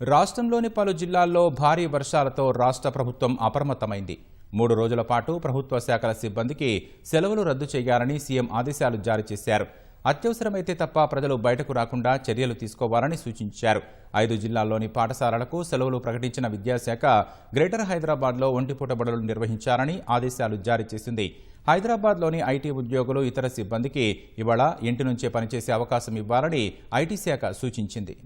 రాష్ట్రంలోని పలు జిల్లాల్లో భారీ వర్షాలతో రాష్ట్ర ప్రభుత్వం అప్రమత్తమైంది. మూడు రోజుల పాటు ప్రభుత్వ శాఖల సిబ్బందికి సెలవులు రద్దు చేయాలని సీఎం ఆదేశాలు జారీ చేశారు. అత్యవసరమైతే తప్ప ప్రజలు బయటకు రాకుండా చర్యలు తీసుకోవాలని సూచించారు. ఐదు జిల్లాల్లోని పాఠశాలలకు సెలవులు ప్రకటించిన విద్యాశాఖ గ్రేటర్ హైదరాబాద్లో ఒంటిపూట బడులు నిర్వహించాలని ఆదేశాలు జారీ చేసింది. హైదరాబాద్లోని ఐటీ ఉద్యోగులు ఇతర సిబ్బందికి ఇవాళ ఇంటి నుంచే పనిచేసే అవకాశం ఇవ్వాలని ఐటీ శాఖ సూచించింది.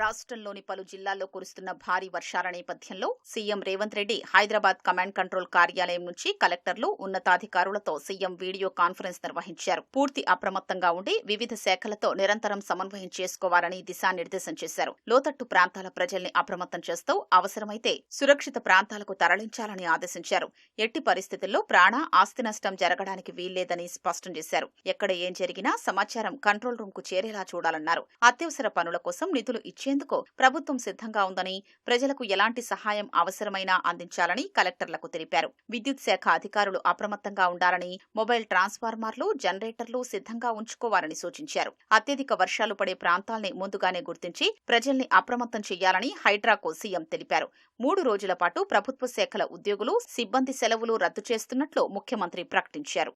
రాష్ట్రంలోని పలు జిల్లాల్లో కురుస్తున్న భారీ వర్షాల నేపథ్యంలో CM Revanth Reddy Hyderabad command control కార్యాలయం నుంచి కలెక్టర్లు ఉన్నతాధికారులతో సీఎం వీడియో కాన్ఫరెన్స్ నిర్వహించారు. పూర్తి అప్రమత్తంగా ఉండి వివిధ శాఖలతో నిరంతరం సమన్వయం చేసుకోవాలని దిశానిర్దేశం చేశారు. లోతట్టు ప్రాంతాల ప్రజల్ని అప్రమత్తం చేస్తూ అవసరమైతే సురక్షిత ప్రాంతాలకు తరలించాలని ఆదేశించారు. ఎట్టి పరిస్థితుల్లో ప్రాణ ఆస్తి నష్టం జరగడానికి వీల్లేదని స్పష్టం చేశారు. ఎక్కడ ఏం జరిగినా సమాచారం కంట్రోల్ రూమ్కు చేరేలా చూడాలన్నారు. అత్యవసర పనుల కోసం నిధులు ఇచ్చేందుకు ప్రభుత్వం సిద్ధంగా ఉందని ప్రజలకు ఎలాంటి సహాయం అవసరమైనా అందించాలని కలెక్టర్లకు తెలిపారు. విద్యుత్ శాఖ అధికారులు అప్రమత్తంగా ఉండాలని మొబైల్ ట్రాన్స్ఫార్మర్లు జనరేటర్లు సిద్ధంగా ఉంచుకోవాలని సూచించారు. అత్యధిక వర్షాలు పడే ప్రాంతాల్ని ముందుగానే గుర్తించి ప్రజల్ని అప్రమత్తం చేయాలని హైడ్రాకు సీఎం తెలిపారు. మూడు రోజుల పాటు ప్రభుత్వ శాఖల ఉద్యోగులు సిబ్బంది సెలవులు రద్దు చేస్తున్నట్లు ముఖ్యమంత్రి ప్రకటించారు.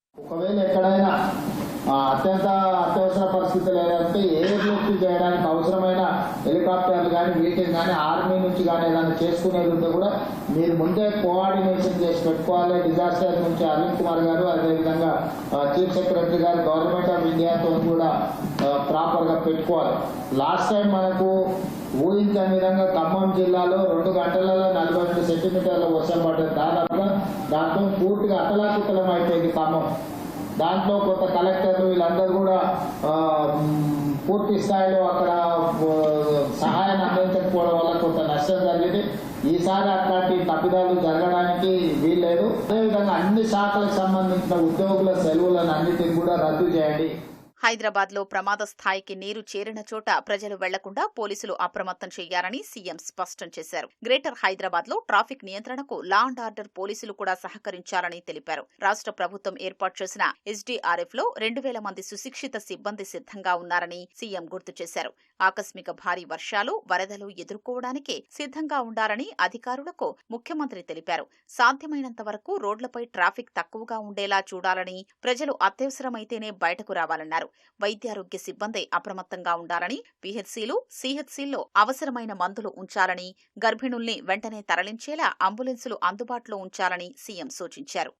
అత్యంత అత్యవసర పరిస్థితులు ఏదంటే ఏ లిఫ్ట్ చేయడానికి అవసరమైన హెలికాప్టర్లు కానీ వీటిని కానీ ఆర్మీ నుంచి కానీ ఏదైనా చేసుకునేది ఉంటే కూడా మీరు ముందే కోఆర్డినేషన్ చేసి పెట్టుకోవాలి. డిజాస్టర్ నుంచి అరుణ్ కుమార్ గారు అదేవిధంగా చీఫ్ సెక్రటరీ గారు గవర్నమెంట్ ఆఫ్ ఇండియాతో కూడా ప్రాపర్గా పెట్టుకోవాలి. లాస్ట్ టైం మనకు ఊహించని విధంగా ఖమ్మం జిల్లాలో రెండు గంటలలో నలభై రెండు సెంటీమీటర్ల వర్షం పడ్డది. దాదాపుగా దాంతో పూర్తిగా అతలాకుతలం అయిపోయింది ఖమ్మం. దాంట్లో కొంత కలెక్టర్లు వీళ్ళందరూ కూడా పూర్తి స్థాయిలో అక్కడ సహాయం అందించకపోవడం వల్ల కొంత నష్టం జరిగింది. ఈసారి అట్లాంటి తప్పిదాలు జరగడానికి వీల్లేదు. అదేవిధంగా అన్ని శాఖలకు సంబంధించిన ఉద్యోగుల సెలవులను అన్నిటిని కూడా రద్దు చేయండి. హైదరాబాద్లో ప్రమాద స్థాయికి నీరు చేరిన చోట ప్రజలు వెళ్ళకుండా పోలీసులు అప్రమత్తం చేయాలని సీఎం స్పష్టం చేశారు. గ్రేటర్ హైదరాబాద్లో ట్రాఫిక్ నియంత్రణకు లా అండ్ ఆర్డర్ పోలీసులు కూడా సహకరించాలని తెలిపారు. రాష్ట్ర ప్రభుత్వం ఏర్పాటు చేసిన ఎస్డీఆర్ఎఫ్లో రెండు వేల మంది సుశిక్షిత సిబ్బంది సిద్ధంగా ఉన్నారని సీఎం గుర్తు చేశారు. ఆకస్మిక భారీ వర్షాలు వరదలు ఎదుర్కోవడానికి సిద్ధంగా ఉండాలని అధికారులకు ముఖ్యమంత్రి తెలిపారు. సాధ్యమైనంత వరకు రోడ్లపై ట్రాఫిక్ తక్కువగా ఉండేలా చూడాలని ప్రజలు అత్యవసరమైతేనే బయటకు రావాలన్నారు. వైద్యారోగ్య సిబ్బంది అప్రమత్తంగా ఉండాలని పిహెచ్సిలు సిహెచ్సిల్లో అవసరమైన మందులు ఉంచాలని గర్భిణుల్ని వెంటనే తరలించేలా అంబులెన్సులు అందుబాటులో ఉంచాలని సీఎం సూచించారు.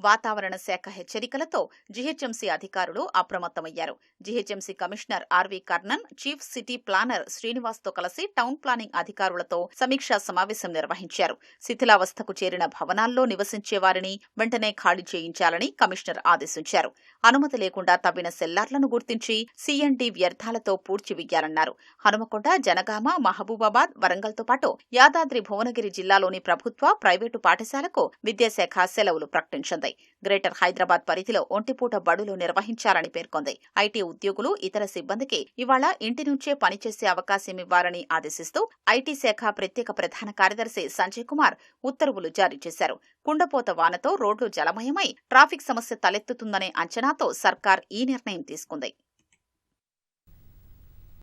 వాతావరణ శాఖ హెచ్చరికలతో జీహెచ్ఎంసీ అధికారులు అప్రమత్తమయ్యారు. GHMC commissioner R V Karnan chief city planner శ్రీనివాస్తో కలిసి టౌన్ ప్లానింగ్ అధికారులతో సమీక్షా సమావేశం నిర్వహించారు. శిథిలావస్థకు చేరిన భవనాల్లో నివసించే వారిని వెంటనే ఖాళీ చేయించాలని కమిషనర్ ఆదేశించారు. అనుమతి లేకుండా తవ్విన సెల్లార్లను గుర్తించి సిఎండి వ్యర్థాలతో పూడ్చివేయాలన్నారు హనుమకొండ జనగామ మహబూబాబాద్ వరంగల్తో పాటు యాదాద్రి భువనగిరి జిల్లాలోని ప్రభుత్వ ప్రైవేటు పాఠశాలకు విద్యాశాఖ సెలవులు ప్రకటించింది. గ్రేటర్ హైదరాబాద్ పరిధిలో ఒంటిపూట బడులు నిర్వహించాలని పేర్కొంది. ఐటీ ఉద్యోగులు ఇతర సిబ్బందికి ఇవాళ ఇంటి నుంచే పనిచేసే అవకాశం ఇవ్వాలని ఆదేశిస్తూ ఐటీ శాఖ ప్రత్యేక ప్రధాన కార్యదర్శి సంజయ్ కుమార్ ఉత్తర్వులు జారీ చేశారు. కుండపోత వానతో రోడ్లు జలమయమై ట్రాఫిక్ సమస్య తలెత్తుతుందనే అంచనాతో సర్కార్ ఈ నిర్ణయం తీసుకుంది.